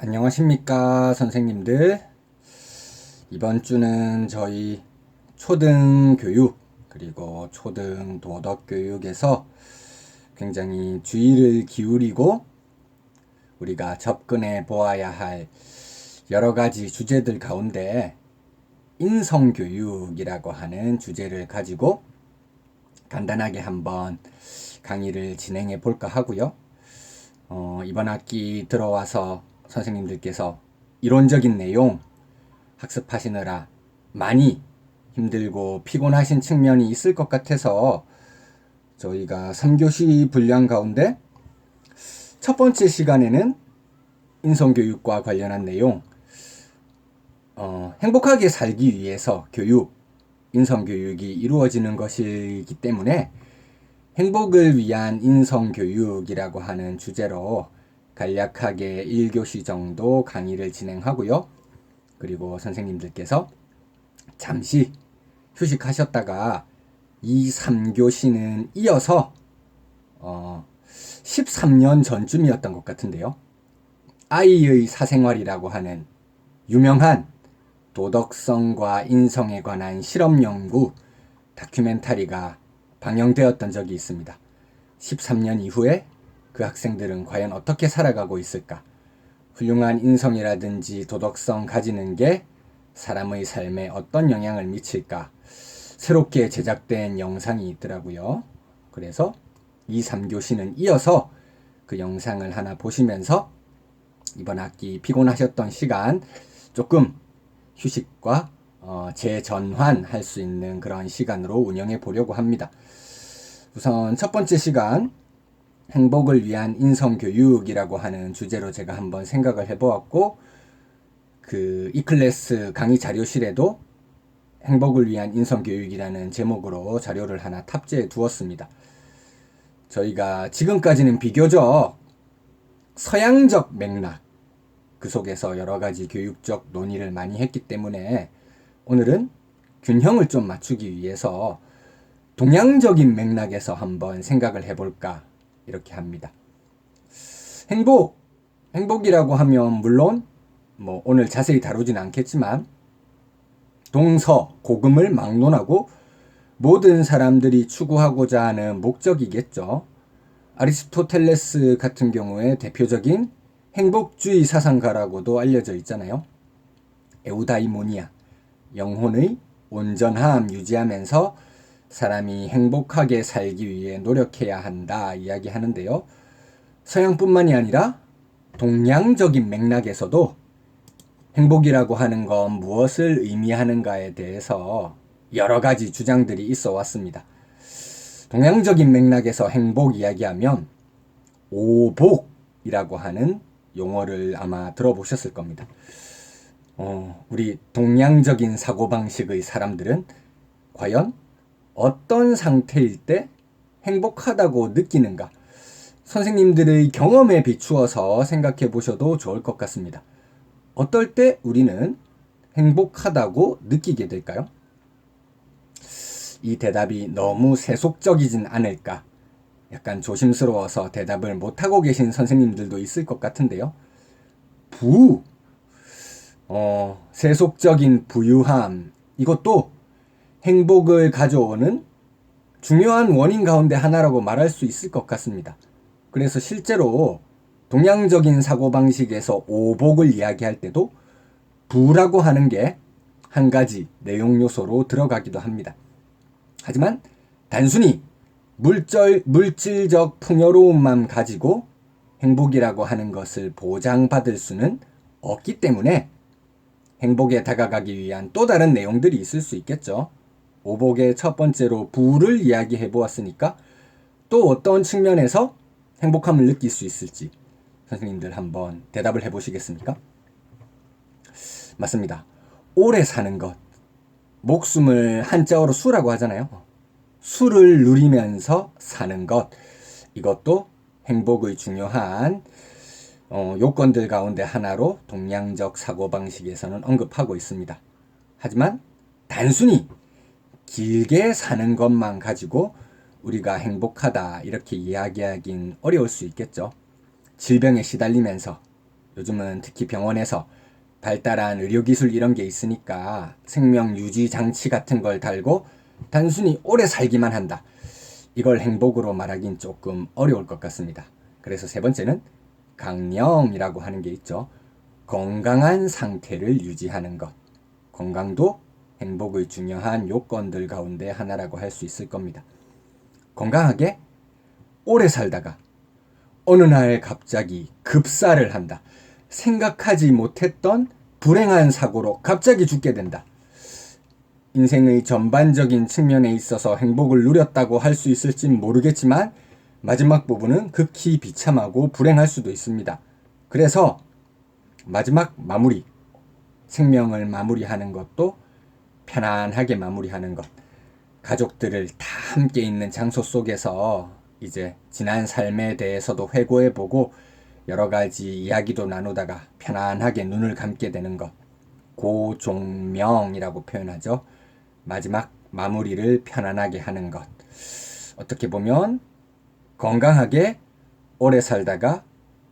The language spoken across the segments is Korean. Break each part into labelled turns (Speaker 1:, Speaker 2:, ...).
Speaker 1: 안녕하십니까 선생님들 이번 주는 저희 초등 교육 그리고 초등 도덕 교육에서 굉장히 주의를 기울이고 우리가 접근해 보아야 할 여러 가지 주제들 가운데 인성 교육이라고 하는 주제를 가지고 간단하게 한번 강의를 진행해 볼까 하고요. 어, 이번 학기 들어와서 선생님들께서 이론적인 내용 학습하시느라 많이 힘들고 피곤하신 측면이 있을 것 같아서 저희가 3교시 분량 가운데 첫 번째 시간에는 인성교육과 관련한 내용, 어, 행복하게 살기 위해서 교육, 인성교육이 이루어지는 것이기 때문에 행복을 위한 인성교육이라고 하는 주제로 간략하게 1교시 정도 강의를 진행하고요. 그리고 선생님들께서 잠시 휴식하셨다가 2, 3교시는 이어서 어, 13년 전쯤이었던 것 같은데요. 아이의 사생활이라고 하는 유명한 도덕성과 인성에 관한 실험 연구 다큐멘터리가 방영되었던 적이 있습니다. 13년 이후에 그 학생들은 과연 어떻게 살아가고 있을까? 훌륭한 인성이라든지 도덕성 가지는 게 사람의 삶에 어떤 영향을 미칠까? 새롭게 제작된 영상이 있더라고요. 그래서 2, 3교시는 이어서 그 영상을 하나 보시면서 이번 학기 피곤하셨던 시간 조금 휴식과 어, 재전환할 수 있는 그런 시간으로 운영해 보려고 합니다. 우선 첫 번째 시간 행복을 위한 인성교육이라고 하는 주제로 제가 한번 생각을 해보았고 그 이 클래스 강의 자료실에도 행복을 위한 인성교육이라는 제목으로 자료를 하나 탑재해 두었습니다. 저희가 지금까지는 비교적 서양적 맥락 그 속에서 여러 가지 교육적 논의를 많이 했기 때문에 오늘은 균형을 좀 맞추기 위해서 동양적인 맥락에서 한번 생각을 해볼까 이렇게 합니다. 행복, 행복이라고 하면 물론 뭐 오늘 자세히 다루진 않겠지만 동서 고금을 막론하고 모든 사람들이 추구하고자 하는 목적이겠죠. 아리스토텔레스 같은 경우에 대표적인 행복주의 사상가라고도 알려져 있잖아요. 에우다이모니아, 영혼의 온전함 유지하면서 사람이 행복하게 살기 위해 노력해야 한다 이야기하는데요. 서양뿐만이 아니라 동양적인 맥락에서도 행복이라고 하는 건 무엇을 의미하는가에 대해서 여러 가지 주장들이 있어 왔습니다. 동양적인 맥락에서 행복 이야기하면 오복이라고 하는 용어를 아마 들어보셨을 겁니다. 어, 우리 동양적인 사고방식의 사람들은 과연 어떤 상태일 때 행복하다고 느끼는가? 선생님들의 경험에 비추어서 생각해 보셔도 좋을 것 같습니다. 어떨 때 우리는 행복하다고 느끼게 될까요? 이 대답이 너무 세속적이진 않을까? 약간 조심스러워서 대답을 못하고 계신 선생님들도 있을 것 같은데요. 부, 어, 세속적인 부유함, 이것도 행복을 가져오는 중요한 원인 가운데 하나라고 말할 수 있을 것 같습니다. 그래서 실제로 동양적인 사고방식에서 오복을 이야기할 때도 부라고 하는 게 한 가지 내용 요소로 들어가기도 합니다. 하지만 단순히 물질, 물질적 풍요로움만 가지고 행복이라고 하는 것을 보장받을 수는 없기 때문에 행복에 다가가기 위한 또 다른 내용들이 있을 수 있겠죠. 오복의 첫 번째로 부를 이야기해 보았으니까 또 어떤 측면에서 행복함을 느낄 수 있을지 선생님들 한번 대답을 해 보시겠습니까? 맞습니다. 오래 사는 것. 목숨을 한자어로 수라고 하잖아요. 수를 누리면서 사는 것. 이것도 행복의 중요한 어, 요건들 가운데 하나로 동양적 사고방식에서는 언급하고 있습니다. 하지만 단순히 길게 사는 것만 가지고 우리가 행복하다 이렇게 이야기하긴 어려울 수 있겠죠. 질병에 시달리면서 요즘은 특히 병원에서 발달한 의료기술 이런 게 있으니까 생명 유지 장치 같은 걸 달고 단순히 오래 살기만 한다. 이걸 행복으로 말하긴 조금 어려울 것 같습니다. 그래서 세 번째는 강령이라고 하는 게 있죠. 건강한 상태를 유지하는 것. 건강도 행복의 중요한 요건들 가운데 하나라고 할 수 있을 겁니다. 건강하게 오래 살다가 어느 날 갑자기 급사를 한다. 생각하지 못했던 불행한 사고로 갑자기 죽게 된다. 인생의 전반적인 측면에 있어서 행복을 누렸다고 할 수 있을진 모르겠지만 마지막 부분은 극히 비참하고 불행할 수도 있습니다. 그래서 마지막 마무리, 생명을 마무리하는 것도 편안하게 마무리하는 것. 가족들을 다 함께 있는 장소 속에서 이제 지난 삶에 대해서도 회고해보고 여러 가지 이야기도 나누다가 편안하게 눈을 감게 되는 것. 고종명이라고 표현하죠. 마지막 마무리를 편안하게 하는 것. 어떻게 보면 건강하게 오래 살다가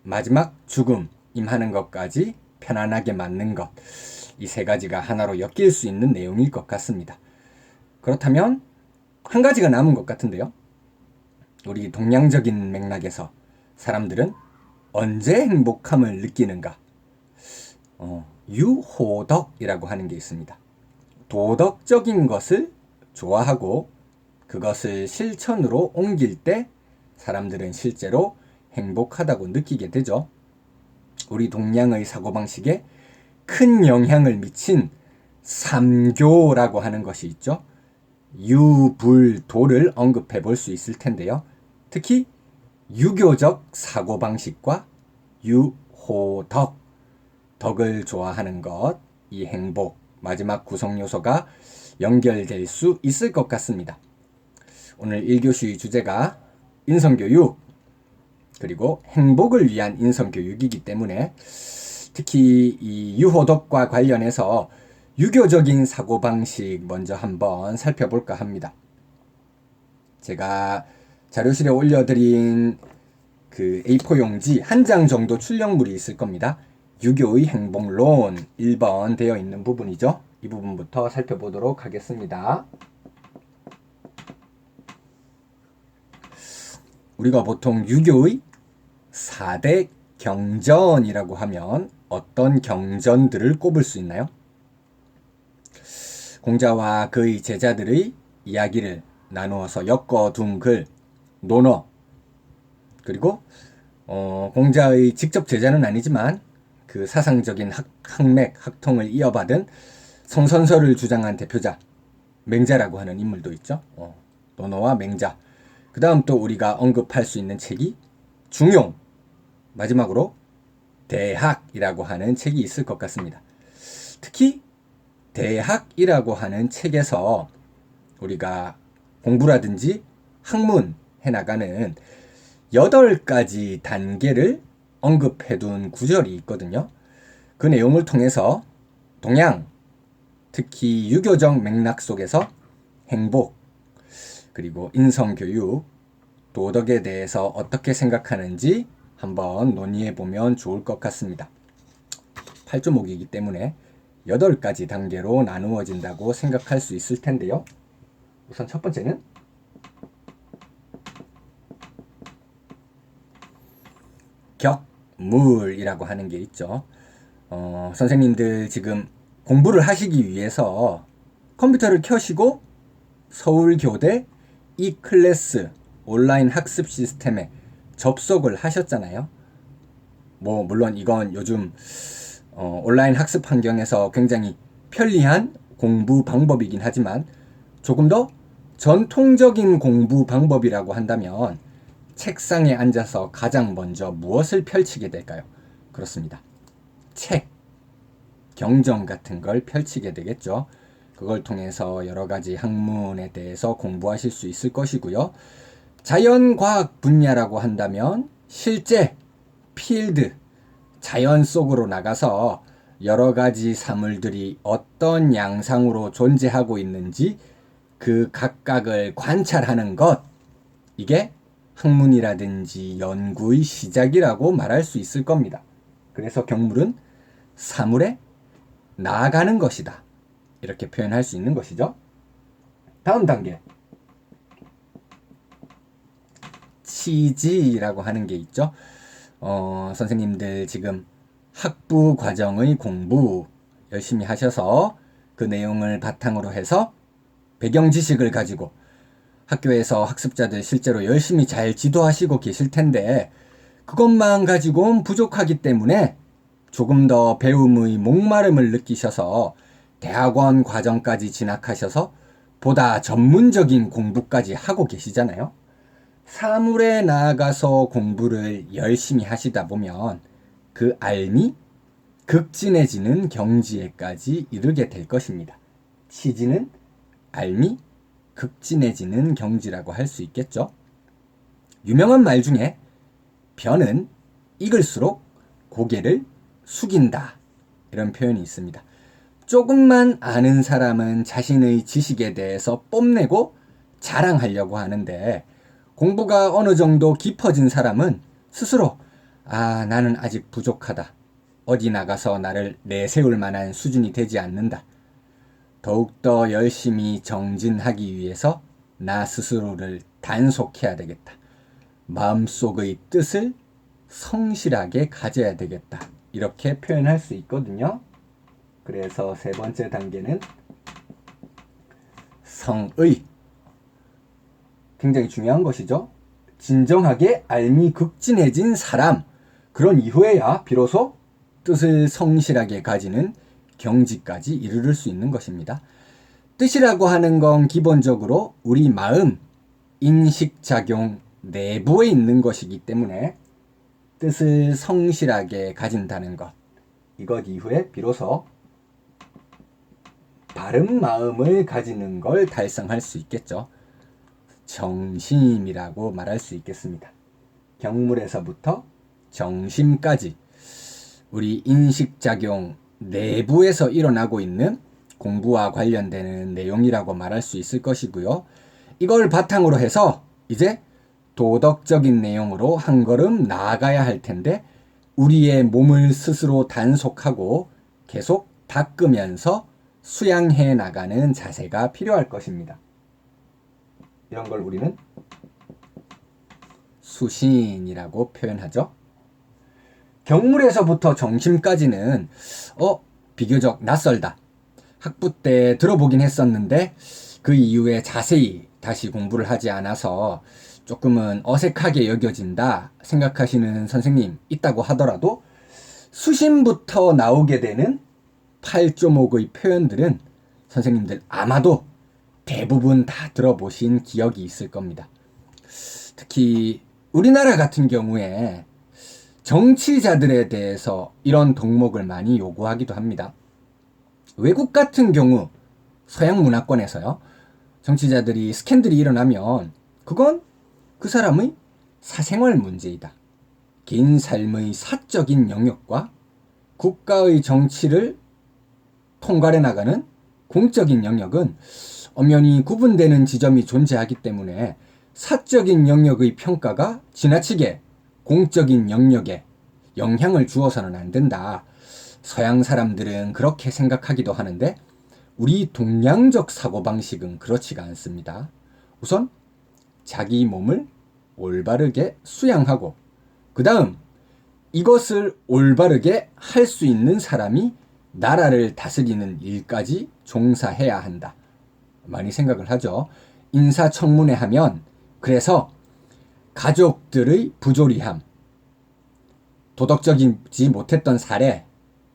Speaker 1: 마지막 죽음 임하는 것까지 편안하게 맞는 것. 이 세 가지가 하나로 엮일 수 있는 내용일 것 같습니다. 그렇다면 한 가지가 남은 것 같은데요. 우리 동양적인 맥락에서 사람들은 언제 행복함을 느끼는가? 어, 유호덕이라고 하는 게 있습니다. 도덕적인 것을 좋아하고 그것을 실천으로 옮길 때 사람들은 실제로 행복하다고 느끼게 되죠. 우리 동양의 사고방식에 큰 영향을 미친 삼교라고 하는 것이 있죠. 유불도를 언급해 볼 수 있을 텐데요. 특히 유교적 사고방식과 유호덕, 덕을 좋아하는 것, 이 행복, 마지막 구성 요소가 연결될 수 있을 것 같습니다. 오늘 1교시 주제가 인성교육, 그리고 행복을 위한 인성교육이기 때문에 특히 이 유호덕과 관련해서 유교적인 사고방식 먼저 한번 살펴볼까 합니다. 제가 자료실에 올려드린 그 A4 용지 한 장 정도 출력물이 있을 겁니다. 유교의 행복론 1번 되어 있는 부분이죠. 이 부분부터 살펴보도록 하겠습니다. 우리가 보통 유교의 4대 경전이라고 하면 어떤 경전들을 꼽을 수 있나요? 공자와 그의 제자들의 이야기를 나누어서 엮어둔 글, 논어, 그리고 어, 공자의 직접 제자는 아니지만 그 사상적인 학, 학맥, 학통을 이어받은 성선설을 주장한 대표자, 맹자라고 하는 인물도 있죠. 어, 논어와 맹자. 그 다음 또 우리가 언급할 수 있는 책이 중용, 마지막으로 대학이라고 하는 책이 있을 것 같습니다. 특히 대학이라고 하는 책에서 우리가 공부라든지 학문 해나가는 8가지 단계를 언급해 둔 구절이 있거든요. 그 내용을 통해서 동양, 특히 유교적 맥락 속에서 행복, 그리고 인성교육, 도덕에 대해서 어떻게 생각하는지 한번 논의해 보면 좋을 것 같습니다. 8조목이기 때문에 8가지 단계로 나누어진다고 생각할 수 있을 텐데요. 우선 첫 번째는 격물이라고 하는 게 있죠. 어, 선생님들 지금 공부를 하시기 위해서 컴퓨터를 켜시고 서울교대 이클래스 온라인 학습 시스템에 접속을 하셨잖아요. 뭐 물론 이건 요즘 어, 온라인 학습 환경에서 굉장히 편리한 공부 방법이긴 하지만 조금 더 전통적인 공부 방법이라고 한다면 책상에 앉아서 가장 먼저 무엇을 펼치게 될까요? 그렇습니다. 책, 경전 같은 걸 펼치게 되겠죠. 그걸 통해서 여러 가지 학문에 대해서 공부하실 수 있을 것이고요. 자연과학 분야라고 한다면 실제 필드 자연 속으로 나가서 여러 가지 사물들이 어떤 양상으로 존재하고 있는지 그 각각을 관찰하는 것 이게 학문이라든지 연구의 시작이라고 말할 수 있을 겁니다. 그래서 경물은 사물에 나아가는 것이다. 이렇게 표현할 수 있는 것이죠. 다음 단계. 치지라고 하는 게 있죠. 어, 선생님들 지금 학부 과정의 공부 열심히 하셔서 그 내용을 바탕으로 해서 배경 지식을 가지고 학교에서 학습자들 실제로 열심히 잘 지도하시고 계실 텐데 그것만 가지고는 부족하기 때문에 조금 더 배움의 목마름을 느끼셔서 대학원 과정까지 진학하셔서 보다 전문적인 공부까지 하고 계시잖아요. 사물에 나아가서 공부를 열심히 하시다 보면 그 알미 극진해지는 경지에까지 이르게 될 것입니다. 치지는 알미 극진해지는 경지라고 할 수 있겠죠. 유명한 말 중에 변은 익을수록 고개를 숙인다. 이런 표현이 있습니다. 조금만 아는 사람은 자신의 지식에 대해서 뽐내고 자랑하려고 하는데 공부가 어느 정도 깊어진 사람은 스스로 아, 나는 아직 부족하다. 어디 나가서 나를 내세울 만한 수준이 되지 않는다. 더욱더 열심히 정진하기 위해서 나 스스로를 단속해야 되겠다. 마음속의 뜻을 성실하게 가져야 되겠다. 이렇게 표현할 수 있거든요. 그래서 세 번째 단계는 성의. 굉장히 중요한 것이죠. 진정하게 알미 극진해진 사람. 그런 이후에야 비로소 뜻을 성실하게 가지는 경지까지 이르를 수 있는 것입니다. 뜻이라고 하는 건 기본적으로 우리 마음, 인식작용 내부에 있는 것이기 때문에 뜻을 성실하게 가진다는 것. 이것 이후에 비로소 바른 마음을 가지는 걸 달성할 수 있겠죠. 정심이라고 말할 수 있겠습니다. 경물에서부터 정심까지 우리 인식작용 내부에서 일어나고 있는 공부와 관련되는 내용이라고 말할 수 있을 것이고요. 이걸 바탕으로 해서 이제 도덕적인 내용으로 한 걸음 나아가야 할 텐데 우리의 몸을 스스로 단속하고 계속 닦으면서 수양해 나가는 자세가 필요할 것입니다. 이런 걸 우리는 수신이라고 표현하죠. 경물에서부터 정심까지는 어 비교적 낯설다. 학부 때 들어보긴 했었는데 그 이후에 자세히 다시 공부를 하지 않아서 조금은 어색하게 여겨진다 생각하시는 선생님 있다고 하더라도 수심부터 나오게 되는 팔조목의 표현들은 선생님들 아마도 대부분 다 들어보신 기억이 있을 겁니다. 특히 우리나라 같은 경우에 정치자들에 대해서 이런 덕목을 많이 요구하기도 합니다. 외국 같은 경우 서양 문화권에서요. 정치자들이 스캔들이 일어나면 그건 그 사람의 사생활 문제이다. 개인 삶의 사적인 영역과 국가의 정치를 통괄해 나가는 공적인 영역은 엄연히 구분되는 지점이 존재하기 때문에 사적인 영역의 평가가 지나치게 공적인 영역에 영향을 주어서는 안 된다. 서양 사람들은 그렇게 생각하기도 하는데 우리 동양적 사고방식은 그렇지가 않습니다. 우선 자기 몸을 올바르게 수양하고 그 다음 이것을 올바르게 할 수 있는 사람이 나라를 다스리는 일까지 종사해야 한다. 많이 생각을 하죠. 인사청문회 하면 그래서 가족들의 부조리함, 도덕적이지 못했던 사례,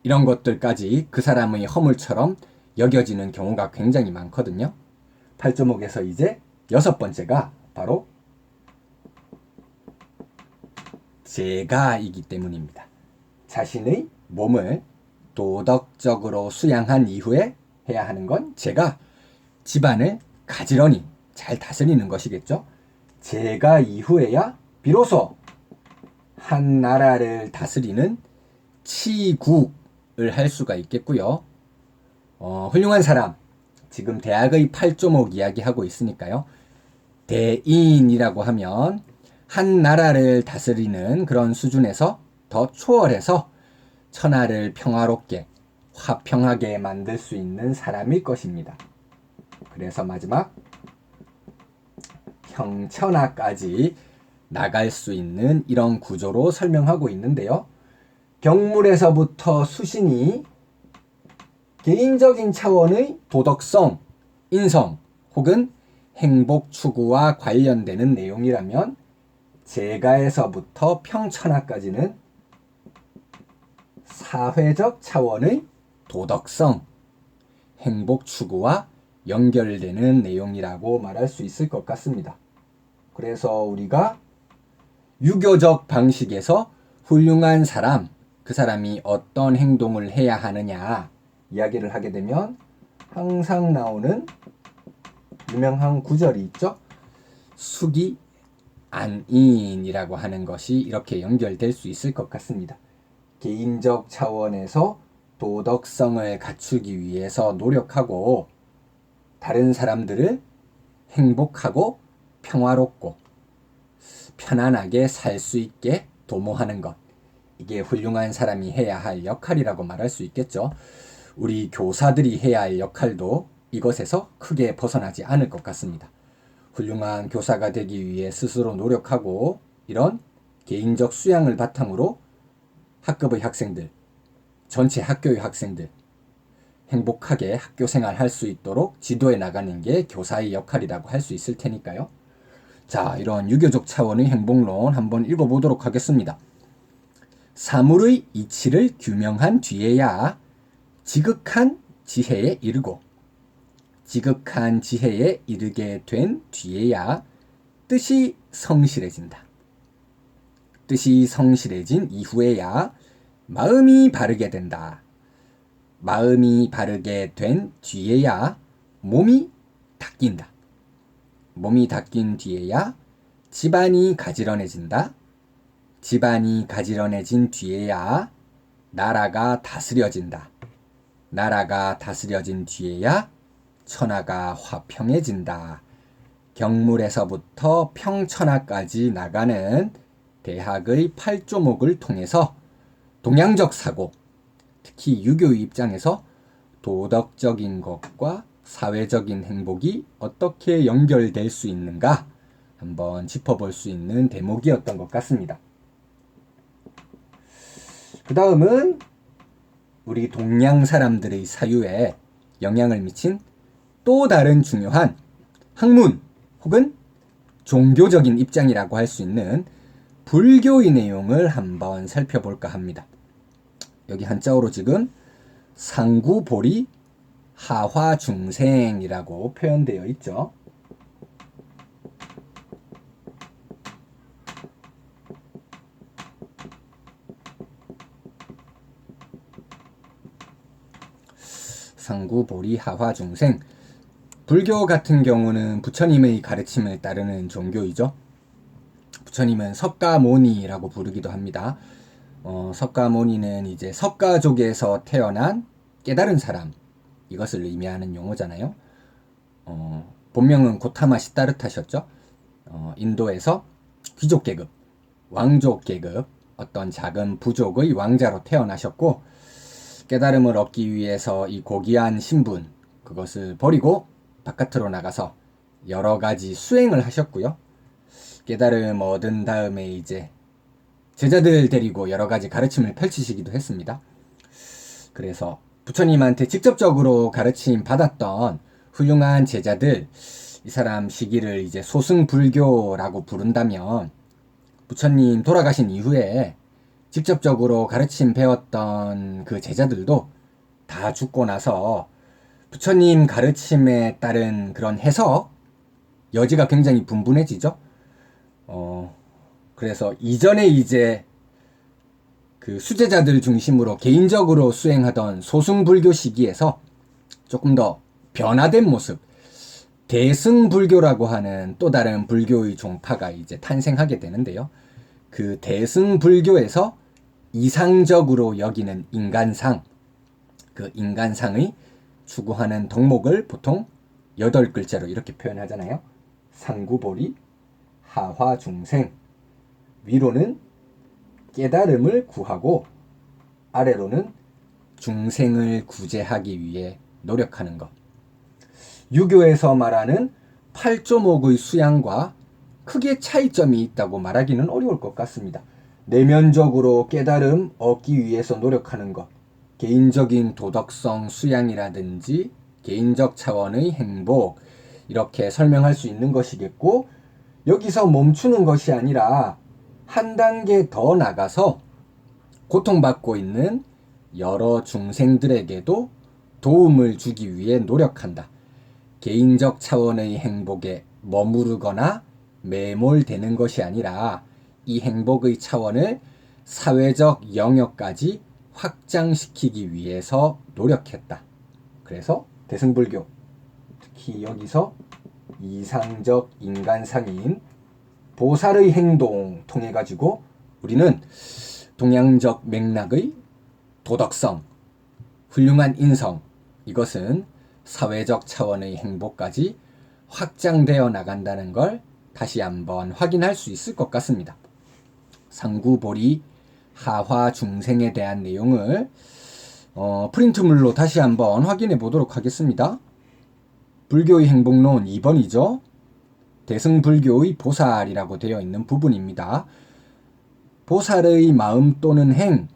Speaker 1: 이런 것들까지 그 사람의 허물처럼 여겨지는 경우가 굉장히 많거든요. 8조목에서 이제 여섯 번째가 바로 제가이기 때문입니다. 자신의 몸을 도덕적으로 수양한 이후에 해야 하는 건 제가 집안을 가지런히 잘 다스리는 것이겠죠. 제가 이후에야 비로소 한 나라를 다스리는 치국을 할 수가 있겠고요. 어, 훌륭한 사람, 지금 대학의 8조목 이야기하고 있으니까요. 대인이라고 하면 한 나라를 다스리는 그런 수준에서 더 초월해서 천하를 평화롭게 화평하게 만들 수 있는 사람일 것입니다. 그래서 마지막 평천하까지 나갈 수 있는 이런 구조로 설명하고 있는데요. 경물에서부터 수신이 개인적인 차원의 도덕성, 인성 혹은 행복 추구와 관련되는 내용이라면 제가에서부터 평천하까지는 사회적 차원의 도덕성, 행복 추구와 연결되는 내용이라고 말할 수 있을 것 같습니다. 그래서 우리가 유교적 방식에서 훌륭한 사람, 그 사람이 어떤 행동을 해야 하느냐 이야기를 하게 되면 항상 나오는 유명한 구절이 있죠. 숙이 안인이라고 하는 것이 이렇게 연결될 수 있을 것 같습니다. 개인적 차원에서 도덕성을 갖추기 위해서 노력하고 다른 사람들을 행복하고 평화롭고 편안하게 살 수 있게 도모하는 것. 이게 훌륭한 사람이 해야 할 역할이라고 말할 수 있겠죠. 우리 교사들이 해야 할 역할도 이것에서 크게 벗어나지 않을 것 같습니다. 훌륭한 교사가 되기 위해 스스로 노력하고 이런 개인적 수양을 바탕으로 학급의 학생들, 전체 학교의 학생들, 행복하게 학교 생활 할 수 있도록 지도해 나가는 게 교사의 역할이라고 할 수 있을 테니까요. 자, 이런 유교적 차원의 행복론 한번 읽어보도록 하겠습니다. 사물의 이치를 규명한 뒤에야 지극한 지혜에 이르고 지극한 지혜에 이르게 된 뒤에야 뜻이 성실해진다. 뜻이 성실해진 이후에야 마음이 바르게 된다. 마음이 바르게 된 뒤에야 몸이 닦인다. 몸이 닦인 뒤에야 집안이 가지런해진다. 집안이 가지런해진 뒤에야 나라가 다스려진다. 나라가 다스려진 뒤에야 천하가 화평해진다. 경물에서부터 평천하까지 나가는 대학의 팔조목을 통해서 동양적 사고, 특히 유교의 입장에서 도덕적인 것과 사회적인 행복이 어떻게 연결될 수 있는가 한번 짚어볼 수 있는 대목이었던 것 같습니다. 그 다음은 우리 동양 사람들의 사유에 영향을 미친 또 다른 중요한 학문 혹은 종교적인 입장이라고 할 수 있는 불교의 내용을 한번 살펴볼까 합니다. 여기 한자어로 지금 상구보리 하화중생이라고 표현되어 있죠. 상구보리 하화중생 불교 같은 경우는 부처님의 가르침을 따르는 종교이죠. 부처님은 석가모니라고 부르기도 합니다. 어, 석가모니는 이제 석가족에서 태어난 깨달은 사람 이것을 의미하는 용어잖아요. 어, 본명은 고타마 시타르타셨죠. 어, 인도에서 귀족 계급, 왕족 계급, 어떤 작은 부족의 왕자로 태어나셨고 깨달음을 얻기 위해서 이 고귀한 신분 그것을 버리고 바깥으로 나가서 여러 가지 수행을 하셨고요. 깨달음 얻은 다음에 이제 제자들 데리고 여러 가지 가르침을 펼치시기도 했습니다. 그래서 부처님한테 직접적으로 가르침 받았던 훌륭한 제자들, 이 사람 시기를 이제 소승불교라고 부른다면 부처님 돌아가신 이후에 직접적으로 가르침 배웠던 그 제자들도 다 죽고 나서 부처님 가르침에 따른 그런 해석 여지가 굉장히 분분해지죠. 어, 그래서 이전에 이제 그 수제자들 중심으로 개인적으로 수행하던 소승불교 시기에서 조금 더 변화된 모습, 대승불교라고 하는 또 다른 불교의 종파가 이제 탄생하게 되는데요. 그 대승불교에서 이상적으로 여기는 인간상, 그 인간상의 추구하는 덕목을 보통 여덟 글자로 이렇게 표현하잖아요. 상구보리, 하화중생, 위로는 깨달음을 구하고 아래로는 중생을 구제하기 위해 노력하는 것. 유교에서 말하는 8조목의 수양과 크게 차이점이 있다고 말하기는 어려울 것 같습니다. 내면적으로 깨달음 얻기 위해서 노력하는 것, 개인적인 도덕성 수양이라든지 개인적 차원의 행복, 이렇게 설명할 수 있는 것이겠고, 여기서 멈추는 것이 아니라 한 단계 더 나가서 고통받고 있는 여러 중생들에게도 도움을 주기 위해 노력한다. 개인적 차원의 행복에 머무르거나 매몰되는 것이 아니라 이 행복의 차원을 사회적 영역까지 확장시키기 위해서 노력했다. 그래서 대승불교, 특히 여기서 이상적 인간상인 보살의 행동 통해 가지고 우리는 동양적 맥락의 도덕성, 훌륭한 인성, 이것은 사회적 차원의 행복까지 확장되어 나간다는 걸 다시 한번 확인할 수 있을 것 같습니다. 상구보리 하화 중생에 대한 내용을 어, 프린트물로 다시 한번 확인해 보도록 하겠습니다. 불교의 행복론 2번이죠. 대승불교의 보살이라고 되어 있는 부분입니다. 보살의 마음 또는 행,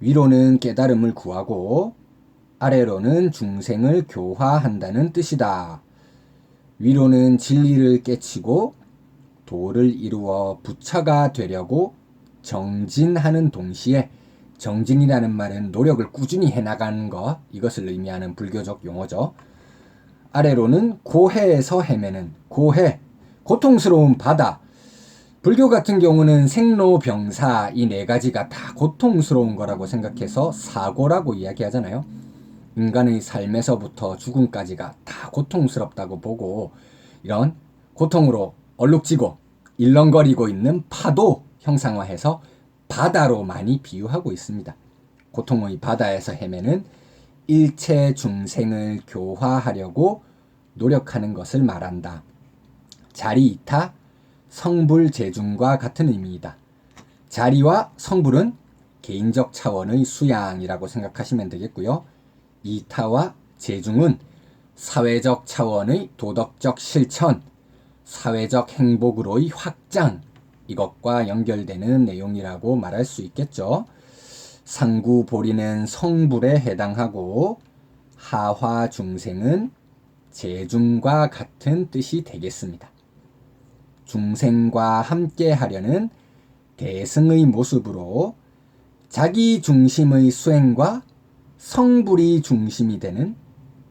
Speaker 1: 위로는 깨달음을 구하고 아래로는 중생을 교화한다는 뜻이다. 위로는 진리를 깨치고 도를 이루어 부처가 되려고 정진하는 동시에 정진이라는 말은 노력을 꾸준히 해나가는 것 이것을 의미하는 불교적 용어죠. 아래로는 고해에서 헤매는 고해 고통스러운 바다 불교 같은 경우는 생로병사 이 네 가지가 다 고통스러운 거라고 생각해서 사고라고 이야기하잖아요. 인간의 삶에서부터 죽음까지가 다 고통스럽다고 보고 이런 고통으로 얼룩지고 일렁거리고 있는 파도 형상화해서 바다로 많이 비유하고 있습니다. 고통의 바다에서 헤매는 일체 중생을 교화하려고 노력하는 것을 말한다. 자리이타 성불 재중과 같은 의미이다. 자리와 성불은 개인적 차원의 수양이라고 생각하시면 되겠고요. 이타와 재중은 사회적 차원의 도덕적 실천, 사회적 행복으로의 확장, 이것과 연결되는 내용이라고 말할 수 있겠죠. 상구 보리는 성불에 해당하고 하화 중생은 재중과 같은 뜻이 되겠습니다. 중생과 함께 하려는 대승의 모습으로 자기 중심의 수행과 성불이 중심이 되는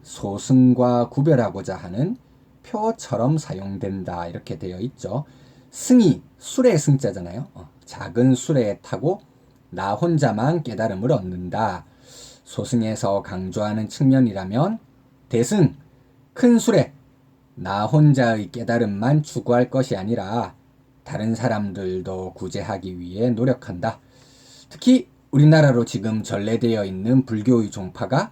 Speaker 1: 소승과 구별하고자 하는 표처럼 사용된다 이렇게 되어 있죠. 승이 술의 승자잖아요. 어, 작은 술에 타고 나 혼자만 깨달음을 얻는다. 소승에서 강조하는 측면이라면 대승 큰 술에 나 혼자의 깨달음만 추구할 것이 아니라 다른 사람들도 구제하기 위해 노력한다. 특히 우리나라로 지금 전래되어 있는 불교의 종파가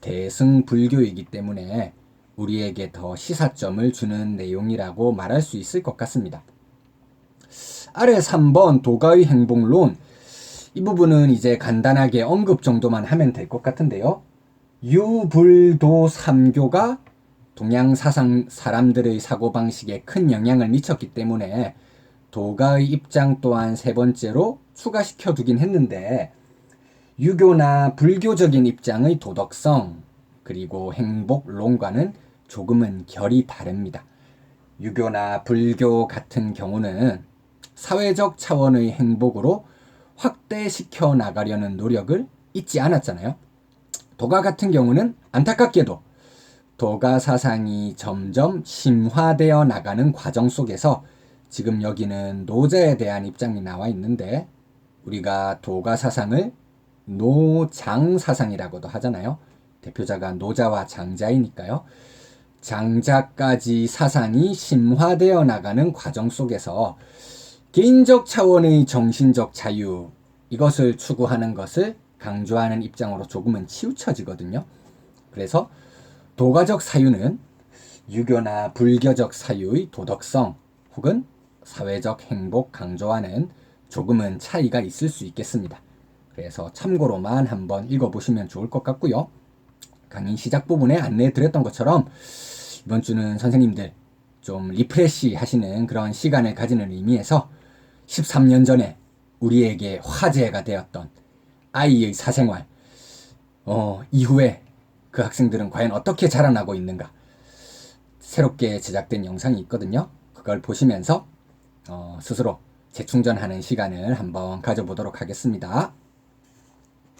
Speaker 1: 대승 불교이기 때문에 우리에게 더 시사점을 주는 내용이라고 말할 수 있을 것 같습니다. 아래 3번 도가의 행복론 이 부분은 이제 간단하게 언급 정도만 하면 될 것 같은데요. 유불도 삼교가 동양 사상 사람들의 사고방식에 큰 영향을 미쳤기 때문에 도가의 입장 또한 세 번째로 추가시켜 두긴 했는데 유교나 불교적인 입장의 도덕성 그리고 행복론과는 조금은 결이 다릅니다. 유교나 불교 같은 경우는 사회적 차원의 행복으로 확대시켜 나가려는 노력을 잊지 않았잖아요. 도가 같은 경우는 안타깝게도 도가 사상이 점점 심화되어 나가는 과정 속에서 지금 여기는 노자에 대한 입장이 나와 있는데 우리가 도가 사상을 노장 사상이라고도 하잖아요. 대표자가 노자와 장자이니까요. 장자까지 사상이 심화되어 나가는 과정 속에서 개인적 차원의 정신적 자유 이것을 추구하는 것을 강조하는 입장으로 조금은 치우쳐지거든요. 그래서 도가적 사유는 유교나 불교적 사유의 도덕성 혹은 사회적 행복 강조와는 조금은 차이가 있을 수 있겠습니다. 그래서 참고로만 한번 읽어보시면 좋을 것 같고요. 강의 시작 부분에 안내해 드렸던 것처럼 이번 주는 선생님들 좀 리프레시 하시는 그런 시간을 가지는 의미에서 13년 전에 우리에게 화제가 되었던 아이의 사생활, 어, 이후에 그 학생들은 과연 어떻게 자라나고 있는가. 새롭게 제작된 영상이 있거든요. 그걸 보시면서 어, 스스로 재충전하는 시간을 한번 가져보도록 하겠습니다.